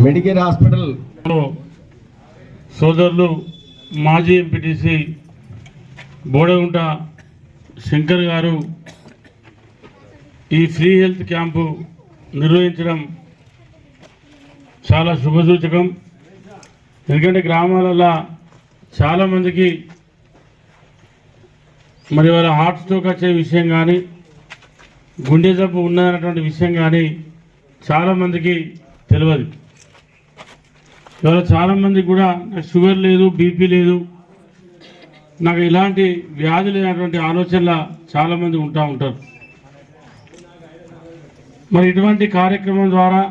Medicare hospital సోదరులు మాజీ MPTC Bodagunta Shankar గారు ఈ ఫ్రీ హెల్త్ క్యాంపు నిర్వహించడం చాలా శుభసూచకం. ఎందుకంటే గ్రామాలలో చాలామందికి మరి వాళ్ళ హార్ట్ స్ట్రోక్ వచ్చే విషయం కానీ గుండె జబ్బు ఉన్నదన్నటువంటి విషయం కానీ చాలామందికి తెలియదు. ఇవాళ చాలామంది కూడా నాకు షుగర్ లేదు బీపీ లేదు. నాకు ఇలాంటి వ్యాధి లేనటువంటి ఆలోచనల చాలామంది ఉంటా ఉంటారు. మరి ఇటువంటి కార్యక్రమం ద్వారా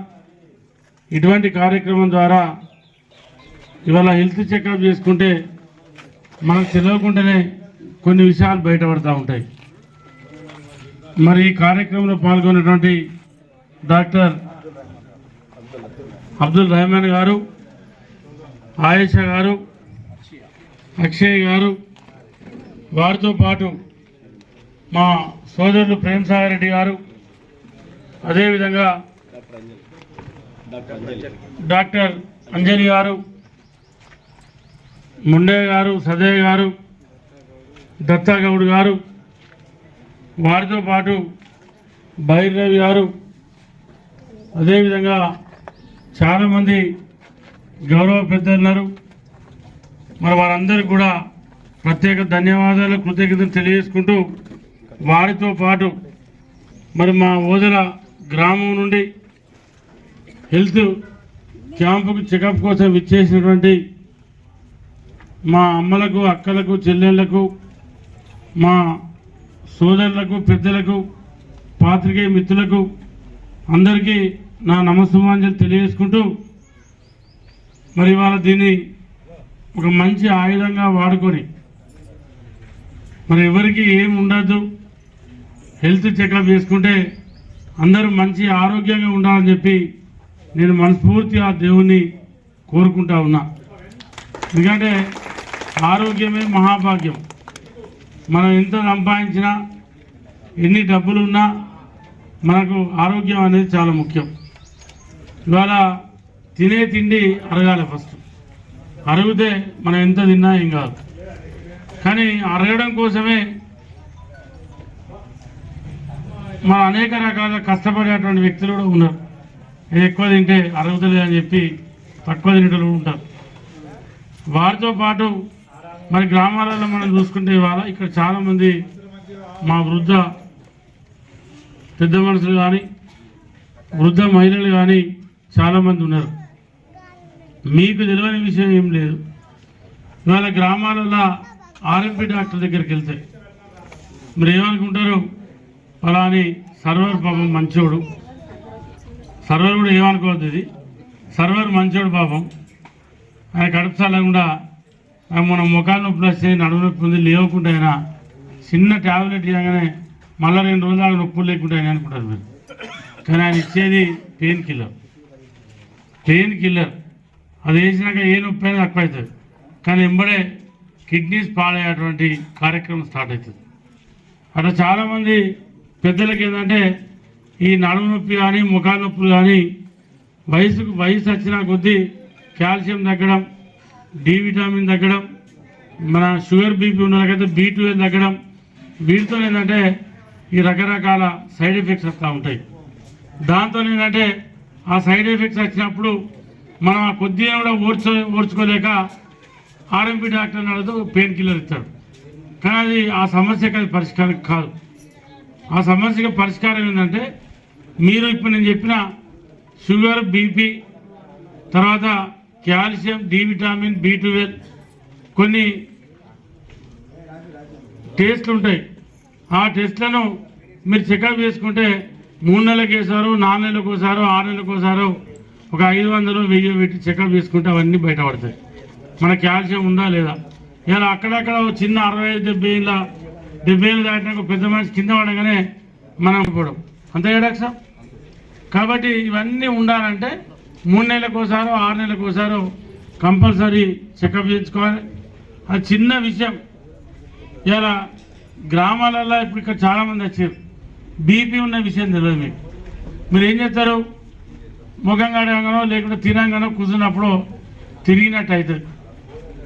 ఇటువంటి కార్యక్రమం ద్వారా ఇవాళ హెల్త్ చెకప్ చేసుకుంటే మనకు తెలియకుండానే కొన్ని విషయాలు బయటపడతా ఉంటాయి. మరి ఈ కార్యక్రమంలో పాల్గొన్నటువంటి డాక్టర్ అబ్దుల్ రెహమాన్ గారు ఆయేషా గారు అక్షయ్ గారు వారితో పాటు మా సోదరులు ప్రేమ్ సాగర్ రెడ్డి గారు అదేవిధంగా డాక్టర్ అంజలి గారు ముండే గారు సదయ్ గారు దత్తాగౌడ్ గారు వారితో పాటు భైరవి గారు అదేవిధంగా చాలామంది గౌరవ పెద్దన్నారు మరి వారందరికీ కూడా ప్రత్యేక ధన్యవాదాలు కృతజ్ఞతలు తెలియజేసుకుంటూ వారితో పాటు మరి మా ఓదల గ్రామం నుండి హెల్త్ క్యాంపుకు చెకప్ కోసం విచ్చేసినటువంటి మా అమ్మలకు అక్కలకు చెల్లెళ్ళకు మా సోదరులకు పెద్దలకు పాత్రికేయ మిత్రులకు అందరికీ నా నమస్సుమాంజలు తెలియజేసుకుంటూ మరి వాళ్ళ దీన్ని ఒక మంచి ఆయుధంగా వాడుకొని మరి ఎవరికి ఏం ఉండదు హెల్త్ చెకప్ చేసుకుంటే అందరూ మంచి ఆరోగ్యంగా ఉండాలని చెప్పి నేను మనస్ఫూర్తిగా దేవుణ్ణి కోరుకుంటా ఉన్నా. ఎందుకంటే ఆరోగ్యమే మహాభాగ్యం. మనం ఎంత సంపాదించినా ఎన్ని డబ్బులు ఉన్నా మనకు ఆరోగ్యం అనేది చాలా ముఖ్యం. ఇవాళ తినే తిండి అరగాలి ఫస్ట్. అరిగితే మనం ఎంత తిన్నా ఏం కాదు. కానీ అరగడం కోసమే మన అనేక రకాల కష్టపడేటువంటి వ్యక్తులు కూడా ఉన్నారు. ఎక్కువ తింటే అరుగుతలేదు అని చెప్పి తక్కువ తినేటలు ఉంటారు. వారితో పాటు మరి గ్రామాలలో మనం చూసుకుంటే ఇవాళ ఇక్కడ చాలామంది మా వృద్ధ పెద్ద మనుషులు కానీ వృద్ధ మహిళలు కానీ చాలామంది ఉన్నారు. మీకు తెలియని విషయం ఏం లేదు. ఇవాళ గ్రామాలలో ఆర్ఎంపీ డాక్టర్ దగ్గరికి వెళ్తే మీరు ఏమనుకుంటారు? ఫలాని సర్వర్ పాపం మంచోడు. సర్వర్ కూడా ఏమనుకోవద్దు ఇది. సర్వర్ మంచోడు పాపం. ఆయన కడుపు మన ముఖాలు నొప్పి వస్తే నడుము నొప్పి ఉంది లేవకుండా ఆయన చిన్న ట్యాబ్లెట్ ఇవ్వగానే మళ్ళీ రెండు రోజులు దాకా నొప్పులు లేకుండా ఆయన అనుకుంటారు మీరు. కానీ ఆయన ఇచ్చేది పెయిన్ కిల్లర్. Pain killer. అది వేసినాక ఏ నొప్పి అయినా తక్కువ అవుతుంది. కానీ ఎంబడే కిడ్నీస్ పాడయ్యేటువంటి కార్యక్రమం స్టార్ట్ అవుతుంది. అట్లా చాలామంది పెద్దలకి ఏంటంటే ఈ నడుము నొప్పి కానీ ముఖాల నొప్పులు కానీ వయసుకు వయసు వచ్చిన కొద్దీ కాల్షియం తగ్గడం డి విటమిన్ తగ్గడం మన షుగర్ బీపీ ఉన్నకైతే బీ ట్వెల్వ్ తగ్గడం వీటితో ఏంటంటే ఈ రకరకాల సైడ్ ఎఫెక్ట్స్ వస్తూ ఉంటాయి. దాంతో ఏంటంటే ఆ సైడ్ ఎఫెక్ట్స్ వచ్చినప్పుడు మనం ఆ కొద్దిగా కూడా ఓడ్చు ఓడ్చుకోలేక ఆర్ఎంపీ డాక్టర్ అడుగుతూ పెయిన్ కిల్లర్ ఇస్తాడు. కానీ అది ఆ సమస్యకి అది పరిష్కారం కాదు. ఆ సమస్యకి పరిష్కారం ఏంటంటే మీరు ఇప్పుడు నేను చెప్పిన షుగర్ బీపీ తర్వాత calcium D vitamin B twelve కొన్ని టెస్ట్లు ఉంటాయి. ఆ టెస్ట్లను మీరు చెకప్ చేసుకుంటే మూడు నెలలకు వేసారు నాలుగు నెలలకు ఒకసారో ఆరు నెలలకు ఒకసారో ఒక ఐదు వందలు వెయ్యి పెట్టి చెకప్ చేసుకుంటే అవన్నీ బయటపడతాయి. మన కాల్షియం ఉందా లేదా? ఇలా అక్కడక్కడ చిన్న అరవై ఐదు డెబ్బై ఏళ్ళ డెబ్బై ఏళ్ళు దాటినాక ఒక పెద్ద మనిషి కింద పడగానే మనం పోవడం. అంతే కదా సార్ కాబట్టి ఇవన్నీ ఉండాలంటే మూడు నెలలకు ఒకసారో ఆరు నెలలకోసారో కంపల్సరీ చెకప్ చేయించుకోవాలి. అది చిన్న విషయం. ఇలా గ్రామాలలో ఇప్పుడు ఇక్కడ చాలామంది వచ్చారు. బీపీ ఉన్న విషయం తెలియదు మీకు. మీరు ఏం చేస్తారు? ముఖం కడగానో లేకుంటే తినంగానో కూర్చున్నప్పుడు తిరిగినట్టు అవుతుంది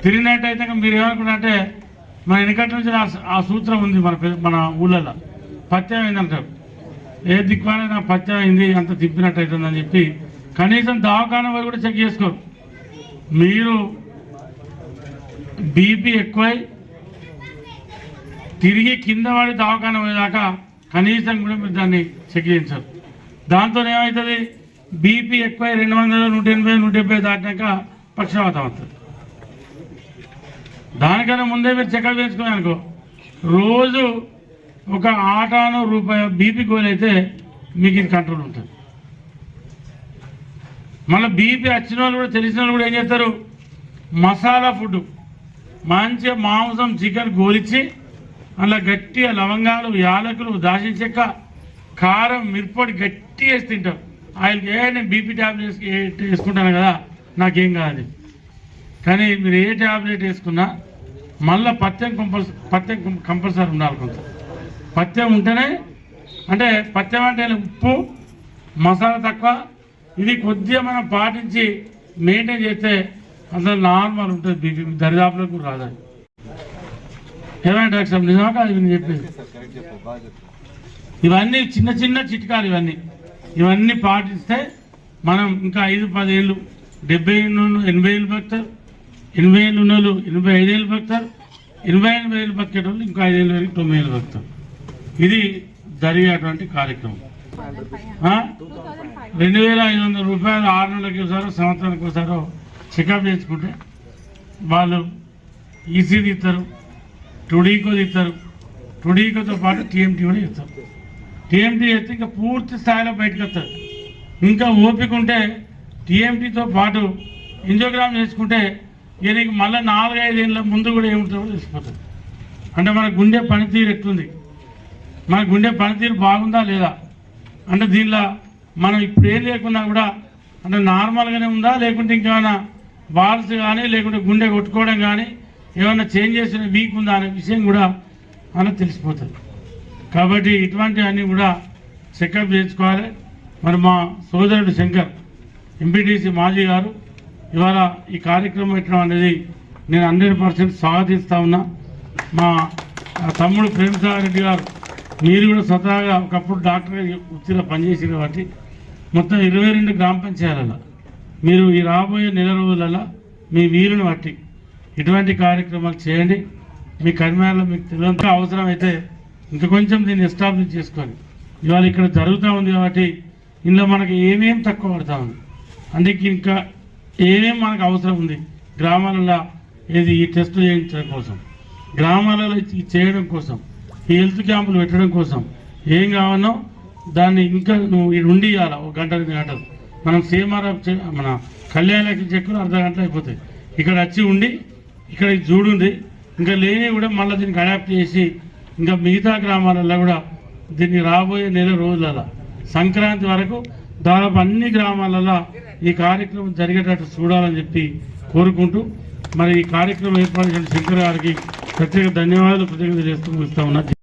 తిరిగినట్టు అయితే మీరు ఏమనుకున్నట్టే మన వెనకటి నుంచి ఆ- సూత్రం ఉంది మన మన ఊళ్ళలో. పత్యం అయిందంటారు ఏ దిక్కునే నాకు పత్యం అయింది అంత తిప్పినట్టు అవుతుందని చెప్పి కనీసం దవాఖాన పోయి కూడా చెక్ చేసుకోరు. మీరు బీపీ ఎక్కువై తిరిగి కింద పడి దవాఖాన పోయేదాకా కనీసం కూడా మీరు దాన్ని చెక్ చేయించారు. దాంతో ఏమవుతుంది బీపీ ఎక్కువ రెండు వందల నూట ఎనభై నూట డెబ్బై దాటినాక పక్షవాతం అవుతుంది. దానికన్నా ముందే మీరు చెకప్ చేసుకుని అనుకో రోజు ఒక ఆటాను రూపాయి బీపీ గోల్ అయితే మీకు ఇది కంట్రోల్ ఉంటుంది. మళ్ళీ బీపీ వచ్చిన వాళ్ళు కూడా తెలిసిన వాళ్ళు కూడా ఏం చేస్తారు? మసాలా ఫుడ్ మంచిగా మాంసం చికెన్ గోలిచ్చి అలా గట్టిగా లవంగాలు యాలకులు దాచిన చెక్క కారం మిరపొడి గట్టి వేసి తింటాం ఆయనకి ఏ నేను బీపీ ట్యాబ్లెట్స్ వేసుకుంటాను కదా నాకేం కాదు. కానీ మీరు ఏ ట్యాబ్లెట్ వేసుకున్నా మళ్ళీ పత్యం కంపల్సరీ పత్యం కంపల్సరీ ఉండాలి కొంత పత్యం ఉంటేనే అంటే పత్యం అంటే ఉప్పు మసాలా తక్కువ ఇది కొద్దిగా మనం పాటించి మెయింటైన్ చేస్తే అందులో నార్మల్ ఉంటుంది బీపీ దరిదాపులకు రాదండి ఏమైనా డాక్టర్ నిజమా కాదు నేను చెప్పేది? ఇవన్నీ చిన్న చిన్న చిట్కాలు ఇవన్నీ. ఇవన్నీ పాటిస్తే మనం ఇంకా ఐదు పదేళ్ళు డెబ్బై ఏళ్ళు ఎనభై ఏళ్ళు బతుకుతారు. ఎనభై ఏళ్ళు ఉన్న వాళ్ళు ఎనభై ఐదు బతుకుతారు. ఎనభై ఎనభై ఏళ్ళు బతికేటోళ్ళు ఇంకా ఐదేళ్ళు వరకు తొమ్మిది ఏళ్ళు బతుకుతారు. ఇది జరిగేటువంటి కార్యక్రమం. రెండు వేల ఐదు వందల రూపాయలు ఆరు నెలలకి ఒకసారో సంవత్సరానికి ఒకసారో చెకప్ చేసుకుంటే వాళ్ళు ఈసీ తీస్తారు టుడీకో తీస్తారు టుడీకోతో పాటు టీఎంటీ కూడా ఇస్తారు. టీఎంటీ చేస్తే ఇంకా పూర్తి స్థాయిలో బయటకు వస్తారు ఇంకా ఓపిక ఉంటే టీఎంటీతో పాటు ఇంజోగ్రామ్ చేసుకుంటే ఈయనకి మళ్ళీ నాలుగైదు ఏళ్ళ ముందు కూడా ఏముంటుందో తెలిసిపోతుంది. అంటే మన గుండె పనితీరు ఎట్లుంది? మన గుండె పనితీరు బాగుందా లేదా? అంటే దీనిలో మనం ఇప్పుడు ఏం లేకున్నా కూడా అంటే నార్మల్గానే ఉందా? లేకుంటే ఇంకేమైనా బాల్స్ కానీ లేకుంటే గుండె కొట్టుకోవడం కానీ ఏమైనా చేంజ్ చేసిన వీక్ ఉందా అనే విషయం కూడా మనకు తెలిసిపోతుంది. కాబట్టి ఇటువంటివన్నీ కూడా చెకప్ చేసుకోవాలి మరి మా సోదరుడు శంకర్ ఎంపీటీసీ మాజీ గారు ఇవాళ ఈ కార్యక్రమం పెట్టడం అనేది నేను హండ్రెడ్ పర్సెంట్ స్వాగతిస్తా ఉన్నా. మా తమ్ముడు ప్రేమసాగర్ రెడ్డి గారు మీరు కూడా స్వతహాగా ఒకప్పుడు డాక్టర్ వృత్తిలో పనిచేసిన కాబట్టి మొత్తం ఇరవై రెండు గ్రామ పంచాయతీలలో మీరు ఈ రాబోయే నెల రోజులలో మీ వీలుని బట్టి ఇటువంటి కార్యక్రమాలు చేయండి. మీ కర్మాలలో మీకు తెలియంత అవసరం ఇంకొంచెం కొంచెం దీన్ని ఎస్టాబ్లిష్ చేసుకోండి ఇవాళ ఇక్కడ జరుగుతూ ఉంది కాబట్టి ఇందులో మనకి ఏమేం తక్కువ పడతా ఉంది? అందుకే ఇంకా ఏమేం మనకు అవసరం ఉంది? గ్రామాలలో ఏది ఈ టెస్ట్ చేయించడం కోసం గ్రామాలలో చేయడం కోసం ఈ హెల్త్ క్యాంపులు పెట్టడం కోసం ఏం కావాలో దాన్ని ఇంకా నువ్వు ఇది ఉండి ఇవ్వాలి ఒక గంట రెండు గంటలు. మనం సీఎంఆర్ మన కళ్యాణ చెక్కులు అర్ధ గంటలు అయిపోతాయి. ఇక్కడ వచ్చి ఉండి ఇక్కడ ఇది చూడుంది. ఇంకా లేని కూడా మళ్ళీ దీనికి అడాప్ట్ చేసి ఇంకా మిగతా గ్రామాలలో కూడా దీన్ని రాబోయే నెల రోజులలో. సంక్రాంతి వరకు దాదాపు అన్ని గ్రామాలలో ఈ కార్యక్రమం జరిగేటట్టు చూడాలని చెప్పి కోరుకుంటూ మరి ఈ కార్యక్రమం ఏర్పాటు చేసిన శంకర్ గారికి ప్రత్యేక ధన్యవాదాలు కృతజ్ఞతలు చేస్తూ ముగిస్తా ఉన్నా.